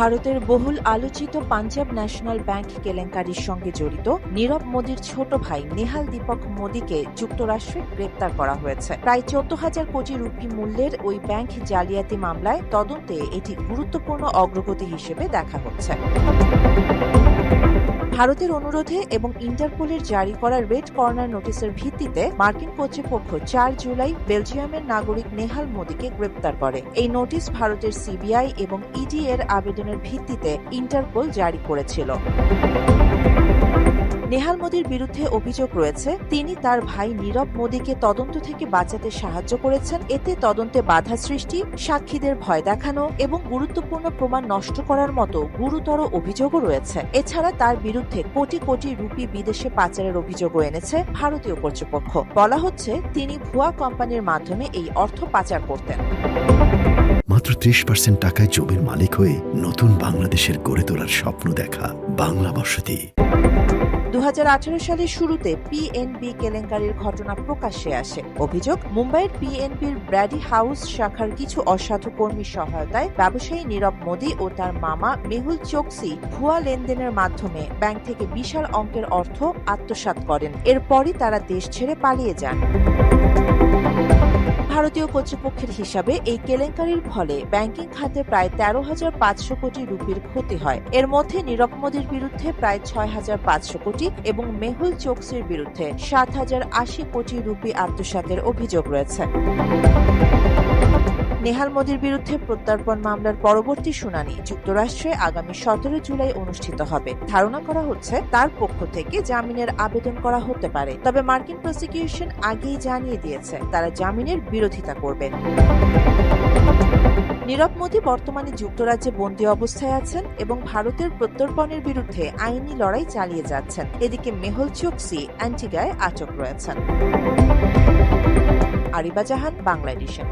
ভারতের বহুল আলোচিত পাঞ্জাব ন্যাশনাল ব্যাংক কেলেঙ্কারির সঙ্গে জড়িত নীরব মোদীর ছোট ভাই নেহাল দীপক মোদীকে যুক্তরাষ্ট্রে গ্রেপ্তার করা হয়েছে। প্রায় চোদ্দ হাজার কোটি রুপি মূল্যের ওই ব্যাংক জালিয়াতি মামলায় তদন্তে এটি গুরুত্বপূর্ণ অগ্রগতি হিসেবে দেখা হচ্ছে। ভারতের অনুরোধে এবং ইন্টারপোলের জারি করা রেড কর্নার নোটিশের ভিত্তিতে মার্কিন কর্তৃপক্ষ চার জুলাই বেলজিয়ামের নাগরিক নেহাল মোদীকে গ্রেপ্তার করে। এই নোটিশ ভারতের সিবিআই এবং ইডি এর আবেদনের ভিত্তিতে ইন্টারপোল জারি করেছিল। নেহাল মোদীর বিরুদ্ধে অভিযোগ রয়েছে, তিনি তার ভাই নীরব মোদীকে তদন্ত থেকে বাঁচাতে সাহায্য করেছেন। এতে তদন্তে বাধা সৃষ্টি, সাক্ষীদের ভয় দেখানো এবং গুরুত্বপূর্ণ প্রমাণ নষ্ট করার মতো গুরুতর অভিযোগও রয়েছে। এছাড়া তার বিরুদ্ধে কোটি কোটি রুপি বিদেশে পাচারের অভিযোগও এনেছে ভারতীয় কর্তৃপক্ষ। বলা হচ্ছে, তিনি ভুয়া কোম্পানির মাধ্যমে এই অর্থ পাচার করতেন। মাত্র ত্রিশ পার্সেন্ট টাকায় জমির মালিক হয়ে নতুন বাংলাদেশের গড়ে তোলার স্বপ্ন দেখা বাংলা বসতি। দু সালের শুরুতে পিএনবি কেলেঙ্কারির ঘটনা প্রকাশ্যে আসে। অভিযোগ, মুম্বাইয়ের পিএনবির ব্র্যাডি হাউস শাখার কিছু অসাধু কর্মীর সহায়তায় ব্যবসায়ী নীরব মোদী ও তার মামা মেহুল চোকসি ভুয়া লেনদেনের মাধ্যমে ব্যাংক থেকে বিশাল অঙ্কের অর্থ আত্মসাৎ করেন। এরপরই তারা দেশ ছেড়ে পালিয়ে যান। ভারতীয় কর্তৃপক্ষের হিসাবে এই কেলেঙ্কারির ফলে ব্যাংকিং খাতে প্রায় তেরো হাজার পাঁচশো কোটি রুপির ক্ষতি হয়। এর মধ্যে নীরব মোদীর বিরুদ্ধে প্রায় ছয় হাজার পাঁচশো কোটি এবং মেহুল চোকসির বিরুদ্ধে সাত হাজার আশি কোটি রুপি আত্মসাতের অভিযোগ রয়েছে। নেহাল মোদীর বিরুদ্ধে প্রত্যর্পণ মামলার পরবর্তী শুনানি যুক্তরাষ্ট্রে আগামী সতেরো জুলাই অনুষ্ঠিত হবে। ধারণা করা হচ্ছে, তার পক্ষ থেকে জামিনের আবেদন করা হতে পারে। তবে মার্কিন প্রসিকিউশন আগেই জানিয়ে দিয়েছে, তারা জামিনের বিরোধিতা করবে নীরব মোদী বর্তমানে যুক্তরাজ্যে বন্দী অবস্থায় আছেন এবং ভারতের প্রত্যর্পণের বিরুদ্ধে আইনি লড়াই চালিয়ে যাচ্ছেন। এদিকে মেহুল চোকসি অ্যান্টিগায় আটক রয়েছেন। আরিবা জাহান বাংলা এডিশন